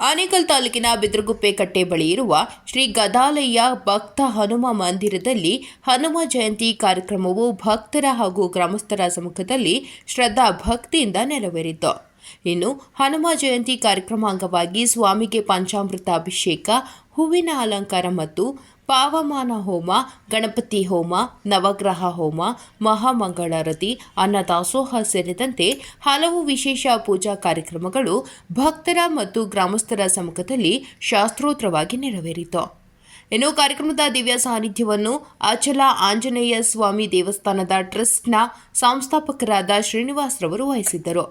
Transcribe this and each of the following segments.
ಆನೇಕಲ್ ತಾಲೂಕಿನ ಬಿದ್ರಗುಪ್ಪೆ ಕಟ್ಟೆ ಬಳಿ ಇರುವ ಶ್ರೀ ಗದಾಲಯ್ಯ ಭಕ್ತ ಹನುಮ ಮಂದಿರದಲ್ಲಿ ಹನುಮ ಜಯಂತಿ ಕಾರ್ಯಕ್ರಮವು ಭಕ್ತರ ಹಾಗೂ ಗ್ರಾಮಸ್ಥರ ಸಮ್ಮುಖದಲ್ಲಿ ಶ್ರದ್ಧಾ ಭಕ್ತಿಯಿಂದ ನೆರವೇರಿತು. ಇನ್ನು ಹನುಮ ಜಯಂತಿ ಕಾರ್ಯಕ್ರಮ ಅಂಗವಾಗಿ ಸ್ವಾಮಿಗೆ ಪಂಚಾಮೃತ ಅಭಿಷೇಕ ಹೂವಿನ ಅಲಂಕಾರ ಮತ್ತು ಪಾವಮಾನ ಹೋಮ, ಗಣಪತಿ ಹೋಮ, ನವಗ್ರಹ ಹೋಮ, ಮಹಾಮಂಗಳಾರತಿ, ಅನ್ನದಾಸೋಹ ಸೇರಿದಂತೆ ಹಲವು ವಿಶೇಷ ಪೂಜಾ ಕಾರ್ಯಕ್ರಮಗಳು ಭಕ್ತರ ಮತ್ತು ಗ್ರಾಮಸ್ಥರ ಸಮ್ಮುಖದಲ್ಲಿ ಶಾಸ್ತ್ರೋತ್ರವಾಗಿ ನೆರವೇರಿತು. ಇನ್ನು ಕಾರ್ಯಕ್ರಮದ ದಿವ್ಯ ಸಾನ್ನಿಧ್ಯವನ್ನು ಅಚಲ ಆಂಜನೇಯ ಸ್ವಾಮಿ ದೇವಸ್ಥಾನದ ಟ್ರಸ್ಟ್ನ ಸಂಸ್ಥಾಪಕರಾದ ಶ್ರೀನಿವಾಸ್ರವರು ವಹಿಸಿದ್ದರು.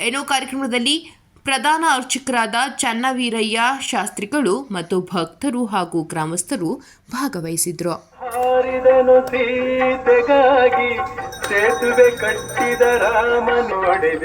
ಏನೋ ಕಾರ್ಯಕ್ರಮದಲ್ಲಿ ಪ್ರಧಾನ ಅರ್ಚಕರಾದ ಚನ್ನವೀರಯ್ಯ ಶಾಸ್ತ್ರಿಗಳು ಮತ್ತು ಭಕ್ತರು ಹಾಗೂ ಗ್ರಾಮಸ್ಥರು ಭಾಗವಹಿಸಿದ್ರು. ಸೇತುವೆ ಕಟ್ಟಿದ ರಾಮ ನೋಡಿ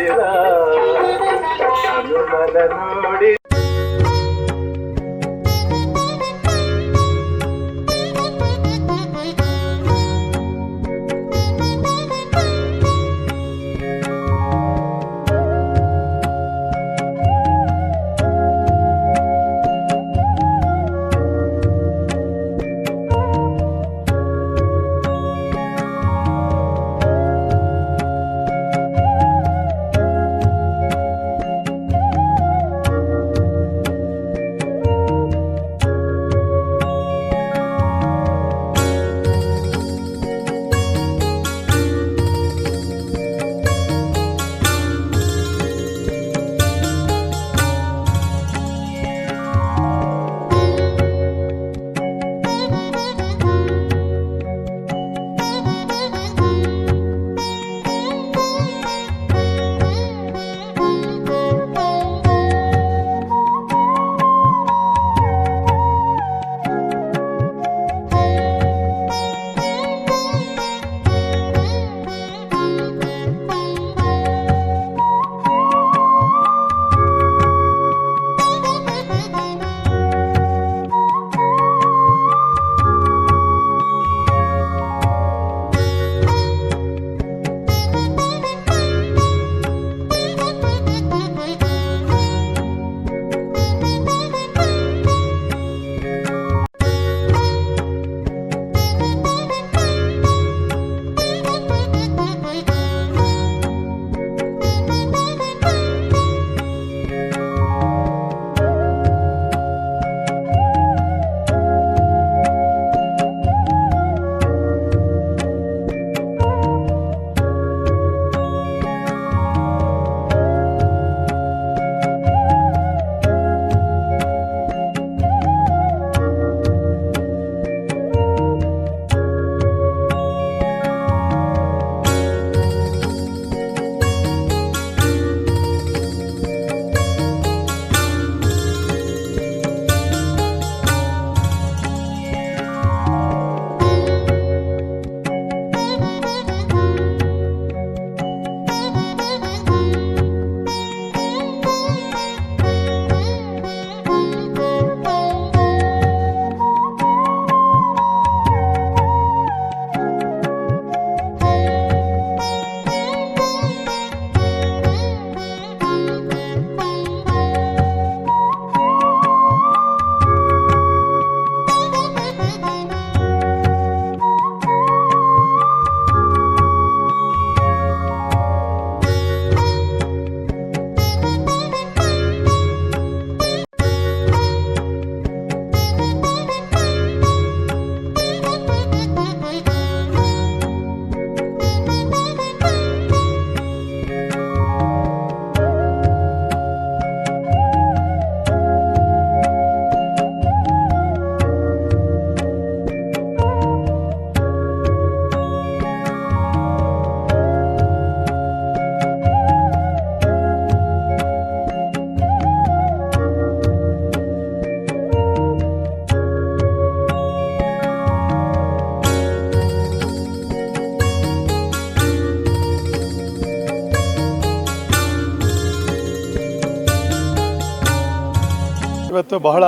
ಇವತ್ತು ಬಹಳ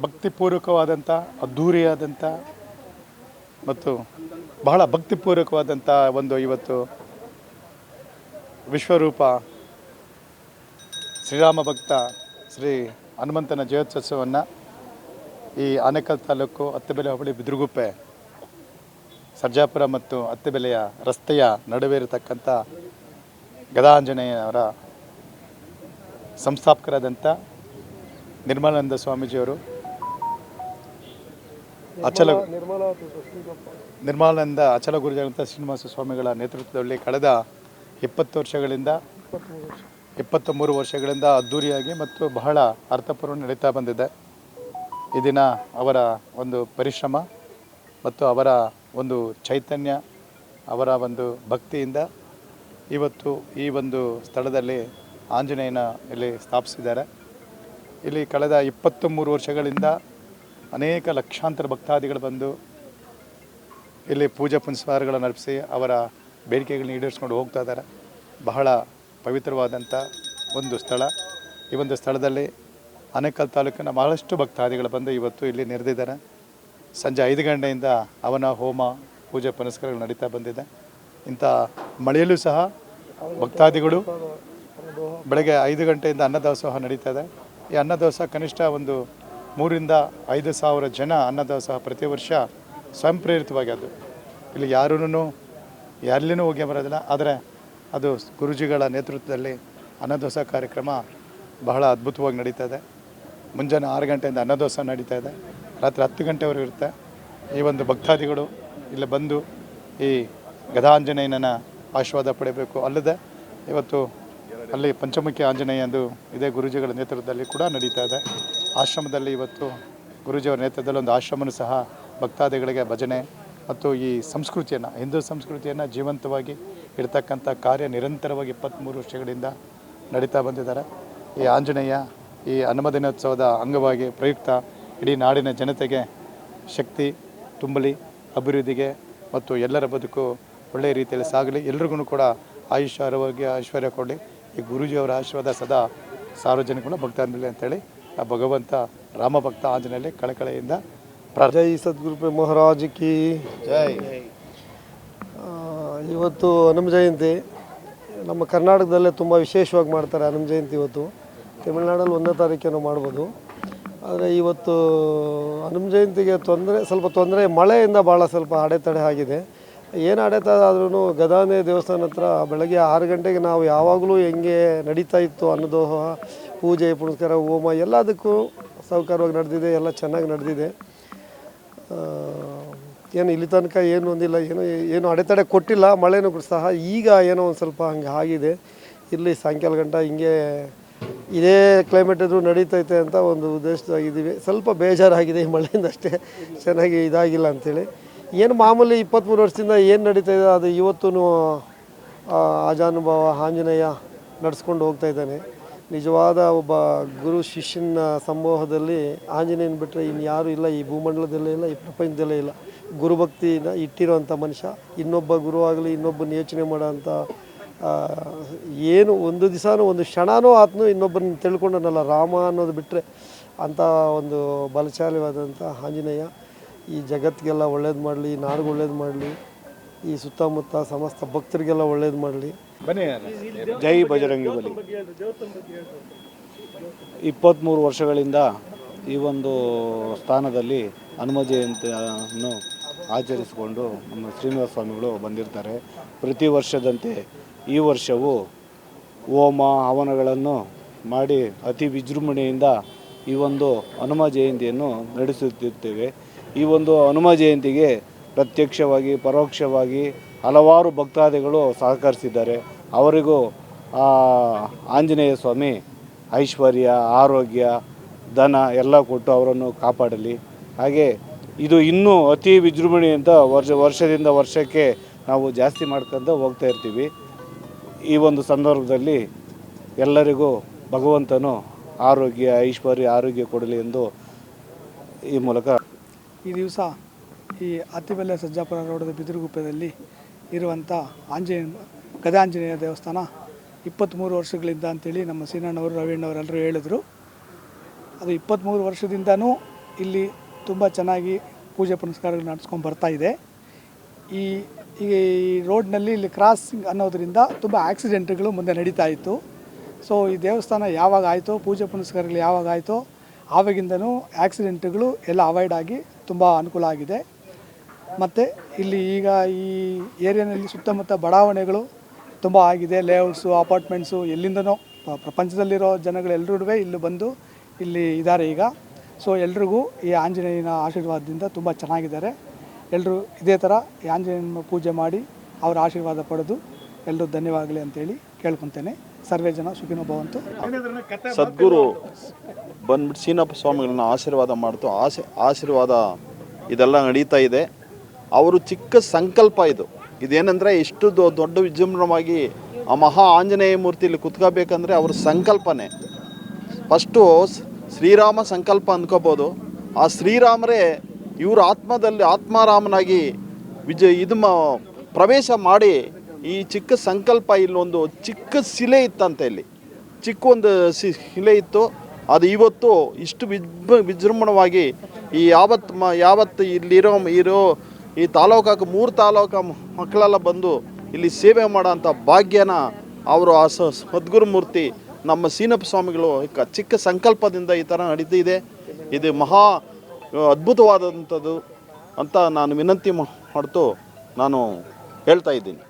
ಭಕ್ತಿಪೂರ್ವಕವಾದಂಥ ಅದ್ಧೂರಿಯಾದಂಥ ಮತ್ತು ಬಹಳ ಭಕ್ತಿಪೂರ್ವಕವಾದಂಥ ಒಂದು ಇವತ್ತು ವಿಶ್ವರೂಪ ಶ್ರೀರಾಮ ಭಕ್ತ ಶ್ರೀ ಹನುಮಂತನ ಜಯೋತ್ಸವವನ್ನು ಈ ಆನೇಕಲ್ ತಾಲೂಕು ಅತ್ತಬೆಲೆ ಹೋಬಳಿ ಬಿದ್ರುಗುಪ್ಪೆ, ಸರ್ಜಾಪುರ ಮತ್ತು ಅತ್ತಬೆಲೆಯ ರಸ್ತೆಯ ನಡುವೆ ಇರತಕ್ಕಂಥ ಗದಾಂಜನೇಯವರ ಸಂಸ್ಥಾಪಕರಾದಂಥ ನಿರ್ಮಲಾನಂದ ಸ್ವಾಮೀಜಿಯವರು. ಅಚಲ ನಿರ್ಮಲಾನಂದ ಅಚಲ ಗುರುಜಾನಂತ ಶ್ರೀನಿವಾಸ ಸ್ವಾಮಿಗಳ ನೇತೃತ್ವದಲ್ಲಿ ಕಳೆದ ಇಪ್ಪತ್ತು ವರ್ಷಗಳಿಂದ ಇಪ್ಪತ್ತ ಮೂರು ವರ್ಷಗಳಿಂದ ಅದ್ಧೂರಿಯಾಗಿ ಮತ್ತು ಬಹಳ ಅರ್ಥಪೂರ್ಣ ನಡೀತಾ ಬಂದಿದೆ. ಈ ದಿನ ಅವರ ಒಂದು ಪರಿಶ್ರಮ ಮತ್ತು ಅವರ ಒಂದು ಚೈತನ್ಯ ಅವರ ಒಂದು ಭಕ್ತಿಯಿಂದ ಇವತ್ತು ಈ ಒಂದು ಸ್ಥಳದಲ್ಲಿ ಆಂಜನೇಯನ ಇಲ್ಲಿ ಸ್ಥಾಪಿಸಿದ್ದಾರೆ. ಇಲ್ಲಿ ಕಳೆದ ಇಪ್ಪತ್ತು ಮೂರು ವರ್ಷಗಳಿಂದ ಅನೇಕ ಲಕ್ಷಾಂತರ ಭಕ್ತಾದಿಗಳು ಬಂದು ಇಲ್ಲಿ ಪೂಜಾ ಪುನಸ್ಕಾರಗಳನ್ನು ನಡೆಸಿ ಅವರ ಬೇಡಿಕೆಗಳನ್ನ ಈಡೇರಿಸ್ಕೊಂಡು ಹೋಗ್ತಾ ಇದ್ದಾರೆ. ಬಹಳ ಪವಿತ್ರವಾದಂಥ ಒಂದು ಸ್ಥಳ. ಈ ಒಂದು ಸ್ಥಳದಲ್ಲಿ ಅನೇಕಲ್ ತಾಲೂಕಿನ ಬಹಳಷ್ಟು ಭಕ್ತಾದಿಗಳು ಬಂದು ಇವತ್ತು ಇಲ್ಲಿ ನೆರೆದಿದ್ದಾರೆ. ಸಂಜೆ ಐದು ಗಂಟೆಯಿಂದ ಅವನ ಹೋಮ, ಪೂಜೆ ಪುನಸ್ಕಾರಗಳು ನಡೀತಾ ಬಂದಿದೆ. ಇಂಥ ಮಳೆಯಲ್ಲೂ ಸಹ ಭಕ್ತಾದಿಗಳು ಬೆಳಗ್ಗೆ ಐದು ಗಂಟೆಯಿಂದ ಅನ್ನದಾಸೋಹ ನಡೀತಾ ಇದೆ. ಈ ಅನ್ನದಾಸೋಹ ಕನಿಷ್ಠ ಒಂದು ಮೂರಿಂದ ಐದು ಸಾವಿರ ಜನ ಅನ್ನದಾಸೋಹ ಪ್ರತಿ ವರ್ಷ ಸ್ವಯಂ ಪ್ರೇರಿತವಾಗಿ ಅದು ಇಲ್ಲಿ ಯಾರೂ ಎಲ್ಲಿನೂ ಹೋಗಿ ಬರೋದಿಲ್ಲ, ಆದರೆ ಅದು ಗುರುಜಿಗಳ ನೇತೃತ್ವದಲ್ಲಿ ಅನ್ನದೋಸ ಕಾರ್ಯಕ್ರಮ ಬಹಳ ಅದ್ಭುತವಾಗಿ ನಡೀತಾ ಇದೆ ಮುಂಜಾನೆ ಆರು ಗಂಟೆಯಿಂದ ಅನ್ನದೋಸ ನಡೀತಾ ಇದೆ ರಾತ್ರಿ ಹತ್ತು ಗಂಟೆವರೆಗೂ ಇರುತ್ತೆ. ಈ ಒಂದು ಭಕ್ತಾದಿಗಳು ಇಲ್ಲಿ ಬಂದು ಈ ಗದಾಂಜನೇಯನ ಆಶೀರ್ವಾದ ಪಡೆಯಬೇಕು ಅಲ್ಲದೆ ಇವತ್ತು ಅಲ್ಲಿ ಪಂಚಮುಖಿ ಆಂಜನೇಯ ಎಂದು ಇದೇ ಗುರುಜಿಗಳ ನೇತೃತ್ವದಲ್ಲಿ ಕೂಡ ನಡೀತಾ ಇದೆ. ಆಶ್ರಮದಲ್ಲಿ ಇವತ್ತು ಗುರುಜಿಯವರ ನೇತೃತ್ವದಲ್ಲಿ ಒಂದು ಆಶ್ರಮನೂ ಸಹ ಭಕ್ತಾದಿಗಳಿಗೆ ಭಜನೆ ಮತ್ತು ಈ ಸಂಸ್ಕೃತಿಯನ್ನು, ಹಿಂದೂ ಸಂಸ್ಕೃತಿಯನ್ನು ಜೀವಂತವಾಗಿ ಇಡ್ತಕ್ಕಂಥ ಕಾರ್ಯ ನಿರಂತರವಾಗಿ ಇಪ್ಪತ್ತ್ಮೂರು ವರ್ಷಗಳಿಂದ ನಡೀತಾ ಬಂದಿದ್ದಾರೆ. ಈ ಆಂಜನೇಯ ಈ ಹನುಮದಿನೋತ್ಸವದ ಅಂಗವಾಗಿ ಪ್ರಯುಕ್ತ ಇಡೀ ನಾಡಿನ ಜನತೆಗೆ ಶಕ್ತಿ, ತುಂಬಲಿ, ಅಭಿವೃದ್ಧಿಗೆ ಮತ್ತು ಎಲ್ಲರ ಬದುಕು ಒಳ್ಳೆಯ ರೀತಿಯಲ್ಲಿ ಸಾಗಲಿ. ಎಲ್ರಿಗೂ ಕೂಡ ಆಯುಷ್ಯ ಆರೋಗ್ಯ ಐಶ್ವರ್ಯ ಕೊಡಲಿ. ಈ ಗುರೂಜಿಯವರ ಆಶೀರ್ವಾದ ಸದಾ ಸಾರ್ವಜನಿಕರು ಭಕ್ತಾಂಜಲಿ ಅಂತೇಳಿ ಆ ಭಗವಂತ ರಾಮ ಭಕ್ತ ಆಂಜನೇಯಲ್ಲಿ ಕಳಕಳೆಯಿಂದ ಜೈ ಸದ್ಗುರು ಮಹಾರಾಜ ಕಿ ಜೈ. ಇವತ್ತು ಹನುಮ ಜಯಂತಿ ನಮ್ಮ ಕರ್ನಾಟಕದಲ್ಲೇ ತುಂಬ ವಿಶೇಷವಾಗಿ ಮಾಡ್ತಾರೆ ಹನುಮ ಜಯಂತಿ ಇವತ್ತು. ತಮಿಳ್ನಾಡಲ್ಲಿ ಒಂದನೇ ತಾರೀಕೇನೋ ಮಾಡ್ಬೋದು. ಆದರೆ ಇವತ್ತು ಹನುಮ ಜಯಂತಿಗೆ ತೊಂದರೆ ಸ್ವಲ್ಪ ತೊಂದರೆ ಮಳೆಯಿಂದ ಭಾಳ ಸ್ವಲ್ಪ ಅಡೆತಡೆ ಆಗಿದೆ. ಏನು ಅಡೆತ ಆದ್ರೂ ಗದಾನೆ ದೇವಸ್ಥಾನ ಹತ್ರ ಬೆಳಗ್ಗೆ ಆರು ಗಂಟೆಗೆ ನಾವು ಯಾವಾಗಲೂ ಹೆಂಗೆ ನಡೀತಾ ಇತ್ತು ಅನ್ನದೋಹ, ಪೂಜೆ, ಪುನಸ್ಕಾರ, ಹೋಮ ಎಲ್ಲದಕ್ಕೂ ಸೌಕರ್ಯವಾಗಿ ನಡೆದಿದೆ, ಎಲ್ಲ ಚೆನ್ನಾಗಿ ನಡೆದಿದೆ. ಏನು ಇಲ್ಲಿ ತನಕ ಏನು ಒಂದಿಲ್ಲ ಏನು ಏನು ಅಡೆತಡೆ ಕೊಟ್ಟಿಲ್ಲ, ಮಳೆನೂ ಸಹ ಈಗ ಏನೋ ಒಂದು ಸ್ವಲ್ಪ ಹಂಗೆ ಆಗಿದೆ. ಇಲ್ಲಿ ಸಾಯಂಕಾಲ ಗಂಟ ಹಿಂಗೆ ಇದೇ ಕ್ಲೈಮೇಟ್ ಇದ್ರೂ ನಡೀತೈತೆ ಅಂತ ಒಂದು ಉದ್ದೇಶದಾಗಿದ್ದೀವಿ. ಸ್ವಲ್ಪ ಬೇಜಾರಾಗಿದೆ ಈ ಮಳೆಯಿಂದ ಅಷ್ಟೇ ಚೆನ್ನಾಗಿ ಇದಾಗಿಲ್ಲ ಅಂಥೇಳಿ ಏನು ಮಾಮೂಲಿ ಇಪ್ಪತ್ತ್ಮೂರು ವರ್ಷದಿಂದ ಏನು ನಡೀತಾ ಇದೆ, ಅದು ಇವತ್ತೂ ಆಜಾನುಭಾವ ಆಂಜನೇಯ ನಡೆಸ್ಕೊಂಡು ಹೋಗ್ತಾ ಇದ್ದಾನೆ. ನಿಜವಾದ ಒಬ್ಬ ಗುರು ಶಿಷ್ಯನ ಸಮೂಹದಲ್ಲಿ ಆಂಜನೇಯನ ಬಿಟ್ಟರೆ ಇನ್ಯಾರೂ ಇಲ್ಲ, ಈ ಭೂಮಂಡಲದಲ್ಲೇ ಇಲ್ಲ, ಈ ಪ್ರಪಂಚದಲ್ಲೇ ಇಲ್ಲ. ಗುರುಭಕ್ತಿನ ಇಟ್ಟಿರೋಂಥ ಮನುಷ್ಯ, ಇನ್ನೊಬ್ಬ ಗುರು ಆಗಲಿ, ಇನ್ನೊಬ್ಬನ ಯೋಚನೆ ಮಾಡೋಂಥ ಏನು ಒಂದು ದಿವಸನೂ, ಒಂದು ಕ್ಷಣನೂ ಆತನು ಇನ್ನೊಬ್ಬನ ತಿಳ್ಕೊಂಡನಲ್ಲ, ರಾಮ ಅನ್ನೋದು ಬಿಟ್ಟರೆ ಅಂಥ ಒಂದು ಬಲಶಾಲಿವಾದಂಥ ಆಂಜನೇಯ ಈ ಜಗತ್ತಿಗೆಲ್ಲ ಒಳ್ಳೇದು ಮಾಡಲಿ ನಾಡಿಗೆ ಒಳ್ಳೇದು ಮಾಡಲಿ, ಈ ಸುತ್ತಮುತ್ತ ಸಮಸ್ತ ಭಕ್ತರಿಗೆಲ್ಲ ಒಳ್ಳೇದು ಮಾಡಲಿ. ಜೈ ಬಜರಂಗಿ ಬಲಿ. ಇಪ್ಪತ್ತ್ಮೂರು ವರ್ಷಗಳಿಂದ ಈ ಒಂದು ಸ್ಥಾನದಲ್ಲಿ ಹನುಮ ಜಯಂತಿಯನ್ನು ಆಚರಿಸಿಕೊಂಡು ನಮ್ಮ ಶ್ರೀನಿವಾಸ ಸ್ವಾಮಿಗಳು ಬಂದಿರ್ತಾರೆ. ಪ್ರತಿ ವರ್ಷದಂತೆ ಈ ವರ್ಷವೂ ಹೋಮ ಹವನಗಳನ್ನು ಮಾಡಿ ಅತಿ ವಿಜೃಂಭಣೆಯಿಂದ ಈ ಒಂದು ಹನುಮ ಜಯಂತಿಯನ್ನು ನಡೆಸುತ್ತಿರ್ತೇವೆ. ಈ ಒಂದು ಹನುಮ ಜಯಂತಿಗೆ ಪ್ರತ್ಯಕ್ಷವಾಗಿ, ಪರೋಕ್ಷವಾಗಿ ಹಲವಾರು ಭಕ್ತಾದಿಗಳು ಸಹಕರಿಸಿದ್ದಾರೆ. ಅವರಿಗೂ ಆಂಜನೇಯ ಸ್ವಾಮಿ ಐಶ್ವರ್ಯ, ಆರೋಗ್ಯ, ಧನ ಎಲ್ಲ ಕೊಟ್ಟು ಅವರನ್ನು ಕಾಪಾಡಲಿ. ಹಾಗೆ ಇದು ಇನ್ನೂ ಅತಿ ವಿಜೃಂಭಣೆಯಿಂದ ವರ್ಷ, ವರ್ಷದಿಂದ ವರ್ಷಕ್ಕೆ ನಾವು ಜಾಸ್ತಿ ಮಾಡ್ಕೊಂತ ಹೋಗ್ತಾ ಇರ್ತೀವಿ. ಈ ಒಂದು ಸಂದರ್ಭದಲ್ಲಿ ಎಲ್ಲರಿಗೂ ಭಗವಂತನು ಆರೋಗ್ಯ, ಐಶ್ವರ್ಯ, ಆರೋಗ್ಯ ಕೊಡಲಿ ಎಂದು ಈ ಮೂಲಕ ಈ ದಿವಸ ಈ ಅತ್ತಿಬೆಲ್ಲೆ ಸಜ್ಜಾಪುರ ರೋಡದ ಬಿದಿರುಗುಪ್ಪೆಯಲ್ಲಿ ಇರುವಂಥ ಆಂಜನೇಯ, ಗದಾಂಜನೇಯ ದೇವಸ್ಥಾನ ಇಪ್ಪತ್ತ್ಮೂರು ವರ್ಷಗಳಿಂದ ಅಂತೇಳಿ ನಮ್ಮ ಸೀನಣ್ಣವರು ರವೀಣ್ಣವರೆಲ್ಲರೂ ಹೇಳಿದರು. ಅದು ಇಪ್ಪತ್ತ್ಮೂರು ವರ್ಷದಿಂದನೂ ಇಲ್ಲಿ ತುಂಬ ಚೆನ್ನಾಗಿ ಪೂಜೆ ಪುನಸ್ಕಾರಗಳು ನಡೆಸ್ಕೊಂಡು ಬರ್ತಾ ಇದೆ. ಈ ಈ ರೋಡ್ನಲ್ಲಿ ಇಲ್ಲಿ ಕ್ರಾಸಿಂಗ್ ಅನ್ನೋದರಿಂದ ತುಂಬ ಆಕ್ಸಿಡೆಂಟ್ಗಳು ಮುಂದೆ ನಡೀತಾ ಇತ್ತು. ಸೊ, ಈ ದೇವಸ್ಥಾನ ಯಾವಾಗ ಆಯಿತು, ಪೂಜೆ ಪುನಸ್ಕಾರಗಳು ಯಾವಾಗ ಆಯಿತೋ, ಆವಾಗಿಂದನೂ ಆಕ್ಸಿಡೆಂಟ್ಗಳು ಎಲ್ಲ ಅವಾಯ್ಡ್ ಆಗಿ ತುಂಬ ಅನುಕೂಲ ಆಗಿದೆ. ಮತ್ತು ಇಲ್ಲಿ ಈಗ ಈ ಏರಿಯಾನಲ್ಲಿ ಸುತ್ತಮುತ್ತ ಬಡಾವಣೆಗಳು ತುಂಬ ಆಗಿದೆ. ಲೇಔಟ್ಸು ಅಪಾರ್ಟ್ಮೆಂಟ್ಸು ಎಲ್ಲಿಂದನೋ ಪ್ರಪಂಚದಲ್ಲಿರೋ ಜನಗಳೆಲ್ಲರೂ ಇಲ್ಲಿ ಬಂದು ಇಲ್ಲಿ ಇದ್ದಾರೆ ಈಗ. ಸೊ ಎಲ್ರಿಗೂ ಈ ಆಂಜನೇಯನ ಆಶೀರ್ವಾದದಿಂದ ತುಂಬ ಚೆನ್ನಾಗಿದ್ದಾರೆ. ಎಲ್ಲರೂ ಇದೇ ಥರ ಆಂಜನೇಯನ ಪೂಜೆ ಮಾಡಿ ಅವರ ಆಶೀರ್ವಾದ ಪಡೆದು ಎಲ್ಲರೂ ಧನ್ಯವಾಗಲಿ ಅಂತೇಳಿ ಕೇಳ್ಕೊತೇನೆ. ಸರ್ವೇ ಜನ ಸುಖಿನೋ ಭವಂತು. ಸದ್ಗುರು ಬಂದ್ಬಿಟ್ಟು ಸೀನಪ್ಪ ಸ್ವಾಮಿಗಳನ್ನ ಆಶೀರ್ವಾದ ಮಾಡ್ತು. ಆಶೆ, ಆಶೀರ್ವಾದ ಇದೆಲ್ಲ ನಡೀತಾ ಇದೆ. ಅವರು ಚಿಕ್ಕ ಸಂಕಲ್ಪ ಇದು. ಇದೇನೆಂದರೆ ಇಷ್ಟು ದೊಡ್ಡ ವಿಜೃಂಭಣವಾಗಿ ಆ ಮಹಾ ಆಂಜನೇಯ ಮೂರ್ತಿಲಿ ಕುತ್ಕೋಬೇಕಂದ್ರೆ ಅವ್ರ ಸಂಕಲ್ಪನೆ. ಫಸ್ಟು ಶ್ರೀರಾಮ ಸಂಕಲ್ಪ ಅಂದ್ಕೋಬೋದು. ಆ ಶ್ರೀರಾಮರೇ ಇವ್ರ ಆತ್ಮದಲ್ಲಿ ಆತ್ಮಾರಾಮನಾಗಿ ವಿಜಯ ಇದು ಪ್ರವೇಶ ಮಾಡಿ ಈ ಚಿಕ್ಕ ಸಂಕಲ್ಪ ಇಲ್ಲೊಂದು ಚಿಕ್ಕ ಶಿಲೆ ಇತ್ತಂತೆ ಇಲ್ಲಿ. ಚಿಕ್ಕ ಒಂದು ಶಿಲೆ ಇತ್ತು. ಅದು ಇವತ್ತು ಇಷ್ಟು ವಿಜೃ ವಿಜೃಂಭಣವಾಗಿ ಈ ಯಾವತ್ತು ಮ, ಯಾವತ್ತು ಇಲ್ಲಿರೋ ಇರೋ ಈ ತಾಲೂಕಾಗ ಮೂರು ತಾಲೂಕ ಮಕ್ಕಳೆಲ್ಲ ಬಂದು ಇಲ್ಲಿ ಸೇವೆ ಮಾಡೋಂಥ ಭಾಗ್ಯನ ಅವರು ಆ ಸದ್ಗುರುಮೂರ್ತಿ ಸದ್ಗುರು ಮೂರ್ತಿ ನಮ್ಮ ಸೀನಪ್ಪ ಸ್ವಾಮಿಗಳು ಚಿಕ್ಕ ಸಂಕಲ್ಪದಿಂದ ಈ ಥರ ನಡೀತಿದೆ ಇದು ಮಹಾ ಅದ್ಭುತವಾದಂಥದ್ದು ಅಂತ ನಾನು ವಿನಂತಿ ಮಾಡ್ತು ನಾನು ಹೇಳ್ತಾ ಇದ್ದೀನಿ.